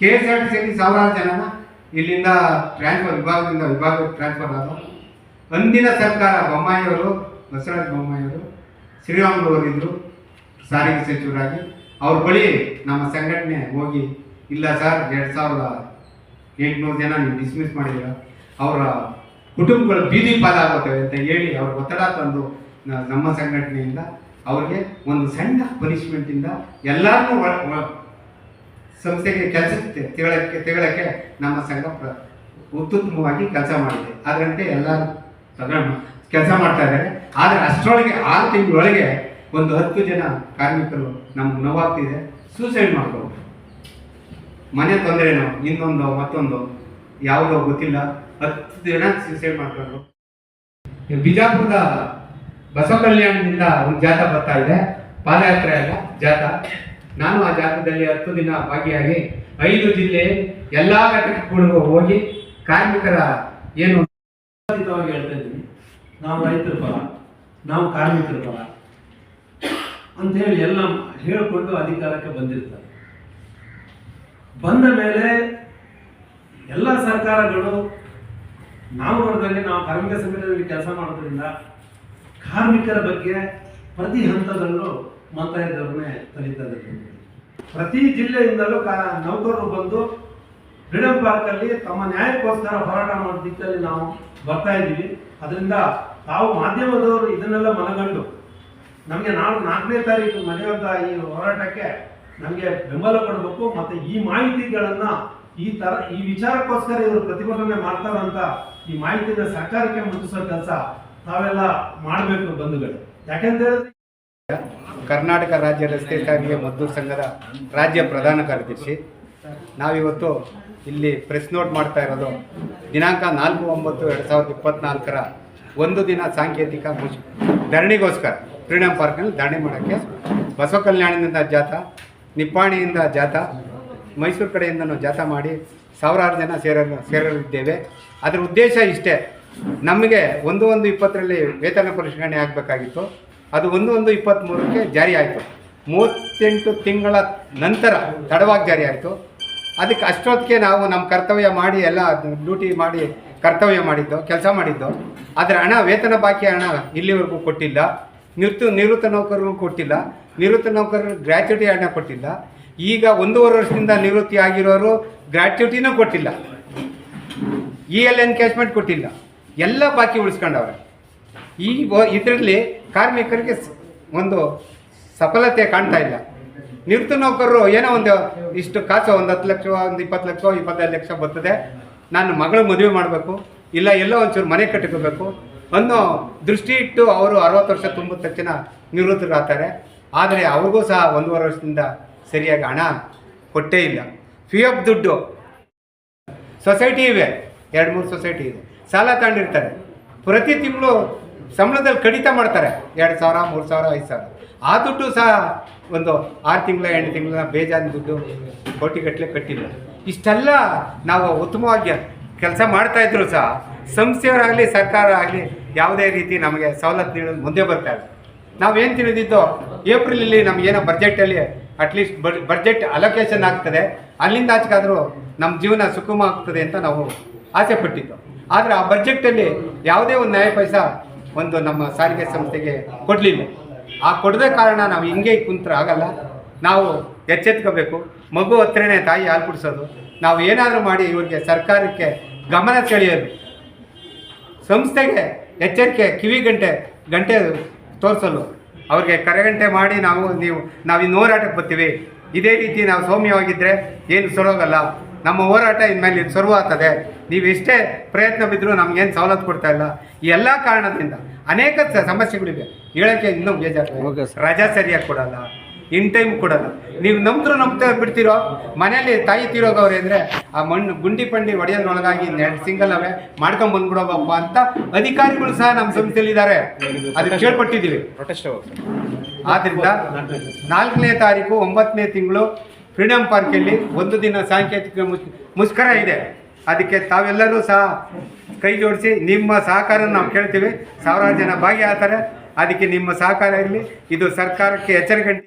K S R T ಸಿಯಲ್ಲಿ ಸಾವಿರಾರು ಜನನ ಇಲ್ಲಿಂದ ಟ್ರಾನ್ಸ್ಫರ್ ವಿಭಾಗದಿಂದ ವಿಭಾಗಕ್ಕೆ ಟ್ರಾನ್ಸ್ಫರ್ ಆದ. ಅಂದಿನ ಸರ್ಕಾರ ಬೊಮ್ಮಾಯಿಯವರು, ಬಸವರಾಜ ಬೊಮ್ಮಾಯಿಯವರು, ಶ್ರೀರಾಮುಲು ಇದ್ದರು ಸಾರಿಗೆ ಸಚಿವರಾಗಿ. ಅವ್ರ ಬಳಿ ನಮ್ಮ ಸಂಘಟನೆ ಹೋಗಿ, ಇಲ್ಲ ಸರ್, ಎರಡು ಸಾವಿರದ ಎಂಟುನೂರು ಜನ ನೀವು ಡಿಸ್ಮಿಸ್ ಮಾಡಿದ್ರ ಅವರ ಕುಟುಂಬಗಳು ಬೀದಿ ಪಾಲಾಗುತ್ತವೆ ಅಂತ ಹೇಳಿ ಅವ್ರ ಒತ್ತಡ ತಂದು ನಮ್ಮ ಸಂಘಟನೆಯಿಂದ ಅವ್ರಿಗೆ ಒಂದು ಸಣ್ಣ ಪನಿಷ್ಮೆಂಟಿಂದ ಎಲ್ಲರನ್ನೂ ಸಂಸ್ಥೆಗೆ ಕೆಲಸ ತೆಗಳಕ್ಕೆ ತೆಗಳಕ್ಕೆ ನಮ್ಮ ಸಂಘ ಪ್ರ ಕೆಲಸ ಮಾಡಿದೆ. ಅದರಂತೆ ಎಲ್ಲರೂ ತಗೊಂಡು ಕೆಲಸ ಮಾಡ್ತಾ ಇದ್ದಾರೆ. ಆದರೆ ಅಷ್ಟರೊಳಗೆ ಆರು ತಿಂಗಳೊಳಗೆ ಒಂದು ಹತ್ತು ಜನ ಕಾರ್ಮಿಕರು ನಮ್ಮ ನೋವಾಗ್ತಿದೆ ಸೂಸೈಡ್ ಮಾಡ್ಕೊಂಡು ಮನೆ ತೊಂದರೆನೋ ಇನ್ನೊಂದು, ಮತ್ತೊಂದು, ಯಾವುದೋ ಗೊತ್ತಿಲ್ಲ. ಹತ್ತು ಜನ ಸೂಸೈಡ್ ಮಾಡ್ಕೊಂಡು. ಬಿಜಾಪುರದ ಬಸವ ಕಲ್ಯಾಣದಿಂದ ಒಂದು ಜಾಥಾ ಬರ್ತಾ ಇದೆ. ಪಾದಯಾತ್ರೆ ಅಲ್ಲ, ಜಾಥಾ. ನಾನು ಆ ಜಾಗದಲ್ಲಿ ಹತ್ತು ದಿನ ಭಾಗಿಯಾಗಿ ಐದು ಜಿಲ್ಲೆ ಎಲ್ಲ ಘಟಕಗಳಿಗೂ ಹೋಗಿ ಕಾರ್ಮಿಕರ ಏನು ಹೇಳ್ತಾ ಇದ್ದೀನಿ. ನಾವು ರೈತರ ಪರ ನಾವು ಕಾರ್ಮಿಕರ ಪರ ಅಂತೇಳಿ ಎಲ್ಲ ಹೇಳಿಕೊಂಡು ಅಧಿಕಾರಕ್ಕೆ ಬಂದಿರ್ತಾರೆ. ಬಂದ ಮೇಲೆ ಎಲ್ಲ ಸರ್ಕಾರಗಳು ನಾವು ಹೊರದಲ್ಲಿ ನಾವು ಕಾರ್ಮಿಕ ಸಮಿತಿಯಲ್ಲಿ ಕೆಲಸ ಮಾಡೋದ್ರಿಂದ ಕಾರ್ಮಿಕರ ಬಗ್ಗೆ ಪ್ರತಿ ಹಂತದಲ್ಲೂ ಮತಯದವ್ರನ್ನೇ ಕಲಿತಾ ಇದ್ದಾರೆ. ಪ್ರತಿ ಜಿಲ್ಲೆಯಿಂದಲೂ ನೌಕರರು ಬಂದು ಫ್ರೀಡಮ್ ಪಾರ್ಕಲ್ಲಿ ತಮ್ಮ ನ್ಯಾಯಕ್ಕೋಸ್ಕರ ಹೋರಾಟ ಮಾಡೋ ನಾವು ಬರ್ತಾ ಇದ್ದೀವಿ. ಅದರಿಂದ ತಾವು ಮಾಧ್ಯಮದವರು ಇದನ್ನೆಲ್ಲ ಮನಗಂಡು ನಮಗೆ ನಾಲ್ಕು ನಾಲ್ಕನೇ ತಾರೀಕು ನಡೆಯುವಂಥ ಈ ಹೋರಾಟಕ್ಕೆ ನಮಗೆ ಬೆಂಬಲ ಕೊಡಬೇಕು. ಮತ್ತು ಈ ಮಾಹಿತಿಗಳನ್ನು ಈ ತರ ಈ ವಿಚಾರಕ್ಕೋಸ್ಕರ ಇವರು ಪ್ರತಿಭಟನೆ ಮಾಡ್ತಾರಂತ ಈ ಮಾಹಿತಿನ ಸರ್ಕಾರಕ್ಕೆ ಮುಟ್ಟಿಸೋ ಕೆಲಸ ತಾವೆಲ್ಲ ಮಾಡಬೇಕು ಬಂಧುಗಳು. ಯಾಕೆಂತ ಕರ್ನಾಟಕ ರಾಜ್ಯ ರಸ್ತೆ ಸಾರಿಗೆ ಮದ್ದೂರು ಸಂಘದ ರಾಜ್ಯ ಪ್ರಧಾನ ಕಾರ್ಯದರ್ಶಿ. ನಾವಿವತ್ತು ಇಲ್ಲಿ ಪ್ರೆಸ್ ನೋಟ್ ಮಾಡ್ತಾ ಇರೋದು, ದಿನಾಂಕ ನಾಲ್ಕು ಒಂಬತ್ತು ಎರಡು ಸಾವಿರದ ಇಪ್ಪತ್ನಾಲ್ಕರ ಒಂದು ದಿನ ಸಾಂಕೇತಿಕ ಧರಣಿಗೋಸ್ಕರ ಫ್ರೀಡಮ್ ಪಾರ್ಕ್ನಲ್ಲಿ ಧರಣಿ ಮಾಡೋಕ್ಕೆ ಬಸವ ಕಲ್ಯಾಣದಿಂದ ಜಾಥಾ, ನಿಪ್ಪಾಣಿಯಿಂದ ಜಾಥಾ, ಮೈಸೂರು ಕಡೆಯಿಂದನೂ ಜಾಥಾ ಮಾಡಿ ಸಾವಿರಾರು ಜನ ಸೇರಲು, ಸೇರಲಿದ್ದೇವೆ. ಅದರ ಉದ್ದೇಶ ಇಷ್ಟೇ. ನಮಗೆ ಒಂದು ಒಂದು ಇಪ್ಪತ್ತರಲ್ಲಿ ವೇತನ ಪರಿಷ್ಕರಣೆ ಆಗಬೇಕಾಗಿತ್ತು. ಅದು ಒಂದು ಒಂದು ಇಪ್ಪತ್ತ್ಮೂರಕ್ಕೆ ಜಾರಿ ಆಯಿತು. ಮೂವತ್ತೆಂಟು ತಿಂಗಳ ನಂತರ ತಡವಾಗಿ ಜಾರಿ ಆಯಿತು. ಅದಕ್ಕೆ ಅಷ್ಟೊತ್ತಿಗೆ ನಾವು ನಮ್ಮ ಕರ್ತವ್ಯ ಮಾಡಿ ಎಲ್ಲ ಡ್ಯೂಟಿ ಮಾಡಿ ಕರ್ತವ್ಯ ಮಾಡಿದ್ದು, ಕೆಲಸ ಮಾಡಿದ್ದು, ಆದರೆ ಹಣ, ವೇತನ ಬಾಕಿ ಹಣ ಇಲ್ಲಿವರೆಗೂ ಕೊಟ್ಟಿಲ್ಲ. ನಿವೃತ್ತ ನಿವೃತ್ತ ನೌಕರರು ಕೊಟ್ಟಿಲ್ಲ. ನಿವೃತ್ತ ನೌಕರರು ಗ್ರ್ಯಾಚ್ಯುಟಿ ಹಣ ಕೊಟ್ಟಿಲ್ಲ. ಈಗ ಒಂದೂವರೆ ವರ್ಷದಿಂದ ನಿವೃತ್ತಿ ಆಗಿರೋರು ಗ್ರ್ಯಾಚ್ಯುಟಿನೂ ಕೊಟ್ಟಿಲ್ಲ. ಇ ಎಲ್ ಎನ್ಕ್ಯಾಶ್ಮೆಂಟ್ ಕೊಟ್ಟಿಲ್ಲ. ಎಲ್ಲ ಬಾಕಿ ಉಳಿಸ್ಕೊಂಡವ್ರೆ. ಈ ಇದರಲ್ಲಿ ಕಾರ್ಮಿಕರಿಗೆ ಒಂದು ಸಫಲತೆ ಕಾಣ್ತಾ ಇಲ್ಲ. ನಿವೃತ್ತ ನೌಕರರು ಏನೋ ಒಂದು ಇಷ್ಟು ಕಾಸು ಒಂದು ಹತ್ತು ಲಕ್ಷ, ಒಂದು ಇಪ್ಪತ್ತು ಲಕ್ಷ, ಇಪ್ಪತ್ತೈದು ಲಕ್ಷ ಬರ್ತದೆ. ನಾನು ಮಗಳು ಮದುವೆ ಮಾಡಬೇಕು, ಇಲ್ಲ ಎಲ್ಲೋ ಒಂಚೂರು ಮನೆ ಕಟ್ಟಿಕೋಬೇಕು ಅನ್ನೋ ದೃಷ್ಟಿ ಇಟ್ಟು ಅವರು ಅರವತ್ತು ವರ್ಷ ತುಂಬ ತಕ್ಷಣ ನಿವೃತ್ತರಾಗ್ತಾರೆ ಆದರೆ ಅವ್ರಿಗೂ ಸಹ ಒಂದೂವರೆ ವರ್ಷದಿಂದ ಸರಿಯಾಗಿ ಹಣ ಕೊಟ್ಟೇ ಇಲ್ಲ. ಫಿ ಆಫ್ ದುಡ್ಡು. ಸೊಸೈಟಿ ಇವೆ ಎರಡು ಮೂರು ಸೊಸೈಟಿ ಇದೆ. ಸಾಲ ತಗೊಂಡಿರ್ತಾರೆ. ಪ್ರತಿ ತಿಂಗಳು ಸಂಬಳದಲ್ಲಿ ಕಡಿತ ಮಾಡ್ತಾರೆ. ಎರಡು ಸಾವಿರ, ಮೂರು ಸಾವಿರ, ಐದು ಸಾವಿರ. ಆ ದುಡ್ಡು ಸಹ ಒಂದು ಆರು ತಿಂಗಳ, ಎಂಟು ತಿಂಗಳ ಬೇಜಾನ್ ದುಡ್ಡು ಕೋಟಿಗಟ್ಟಲೆ ಕಟ್ಟಿಲ್ಲ ಇಷ್ಟೆಲ್ಲ ನಾವು ಉತ್ತಮವಾಗಿ ಕೆಲಸ ಮಾಡ್ತಾ ಇದ್ರು ಸಹ ಸಂಸ್ಥೆಯವರಾಗಲಿ ಸರ್ಕಾರ ಆಗಲಿ ಯಾವುದೇ ರೀತಿ ನಮಗೆ ಸವಲತ್ತು ನೀಡೋದು ಮುಂದೆ ಬರ್ತಾ ಇಲ್ಲ. ನಾವೇನು ತಿಳಿದಿದ್ದೋ ಏಪ್ರಿಲಲ್ಲಿ ನಮಗೇನೋ ಬಜೆಟಲ್ಲಿ ಅಟ್ಲೀಸ್ಟ್ ಬಡ್ಜೆಟ್ ಅಲೋಕೇಶನ್ ಆಗ್ತದೆ. ಅಲ್ಲಿಂದ ಆಚೆಗಾದರೂ ನಮ್ಮ ಜೀವನ ಸುಗಮ ಆಗ್ತದೆ ಅಂತ ನಾವು ಆಸೆ ಪಟ್ಟಿದ್ದು. ಆದರೆ ಆ ಬಜೆಟಲ್ಲಿ ಯಾವುದೇ ಒಂದು ನ್ಯಾಯ ಪೈಸಾ ಒಂದು ನಮ್ಮ ಸಾರಿಗೆ ಸಂಸ್ಥೆಗೆ ಕೊಡಲಿಲ್ಲ. ಆ ಕೊಡದ ಕಾರಣ ನಾವು ಹಿಂಗೆ ಕುಂತ್ರೆ ಆಗಲ್ಲ. ನಾವು ಎಚ್ಚೆತ್ಕೋಬೇಕು. ಮಗು ಹತ್ರನೇ ತಾಯಿ ಹಾಲು ನಾವು ಏನಾದರೂ ಮಾಡಿ ಇವರಿಗೆ ಸರ್ಕಾರಕ್ಕೆ ಗಮನ ಸೆಳೆಯೋದು. ಸಂಸ್ಥೆಗೆ ಎಚ್ಚರಿಕೆ ಕಿವಿ ಗಂಟೆ ಗಂಟೆ ತೋರಿಸಲು ಅವ್ರಿಗೆ ಕರೆಗಂಟೆ ಮಾಡಿ ನಾವು, ನೀವು ನಾವು ಹೋರಾಟಕ್ಕೆ ಬರ್ತೀವಿ. ಇದೇ ರೀತಿ ನಾವು ಸೌಮ್ಯವಾಗಿದ್ದರೆ ಏನು ಸೊರೋಗಲ್ಲ. ನಮ್ಮ ಹೋರಾಟ ಇನ್ಮೇಲೆ ಇದು ಶುರು ಆಗ್ತದೆ. ನೀವು ಎಷ್ಟೇ ಪ್ರಯತ್ನ ಬಿದ್ದರೂ ನಮಗೇನು ಸವಲತ್ತು ಕೊಡ್ತಾ ಇಲ್ಲ. ಈ ಎಲ್ಲ ಕಾರಣದಿಂದ ಅನೇಕ ಸಮಸ್ಯೆಗಳಿವೆ. ಹೇಳೋಕ್ಕೆ ಇನ್ನೂ ಬೇಜಾರು ರಜಾ ಸರಿಯಾಗಿ ಕೊಡಲ್ಲ. ಇನ್ ಟೈಮ್ ಕೊಡಲ್ಲ. ನೀವು ನಂಬಿದ್ರು ನಂಬ್ತಾ ಬಿಡ್ತಿರೋ? ಮನೇಲಿ ತಾಯಿ ತೀರೋಗವ್ರೆ ಅಂದರೆ ಆ ಮಣ್ಣು ಗುಂಡಿ ಪಂಡಿ ಒಡೆಯೋದ್ರೊಳಗಾಗಿ ಎರಡು ಸಿಂಗಲ್ ಅವೇ ಮಾಡ್ಕೊಂಡು ಬಂದ್ಬಿಡೋಬಪ್ಪ ಅಂತ ಅಧಿಕಾರಿಗಳು ಸಹ ನಮ್ಮ ಸಂಸ್ಥೆಯಲ್ಲಿದ್ದಾರೆ. ಅದಕ್ಕೆ ಕೇಳ್ಪಟ್ಟಿದ್ದೀವಿ. ಆದ್ದರಿಂದ ನಾಲ್ಕನೇ ತಾರೀಕು ಒಂಬತ್ತನೇ ತಿಂಗಳು ಫ್ರೀಡಮ್ ಪಾರ್ಕಲ್ಲಿ ಒಂದು ದಿನ ಸಾಂಕೇತಿಕ ಮುಷ್ಕರ ಇದೆ. ಅದಕ್ಕೆ ತಾವೆಲ್ಲರೂ ಸಹ ಕೈ ಜೋಡಿಸಿ, ನಿಮ್ಮ ಸಹಕಾರ ನಾವು ಕೇಳ್ತೀವಿ. ಸಾವಿರಾರು ಜನ ಭಾಗಿಯಾಗ್ತಾರೆ. ಅದಕ್ಕೆ ನಿಮ್ಮ ಸಹಕಾರ ಇರಲಿ. ಇದು ಸರ್ಕಾರಕ್ಕೆ ಎಚ್ಚರಿಕೆ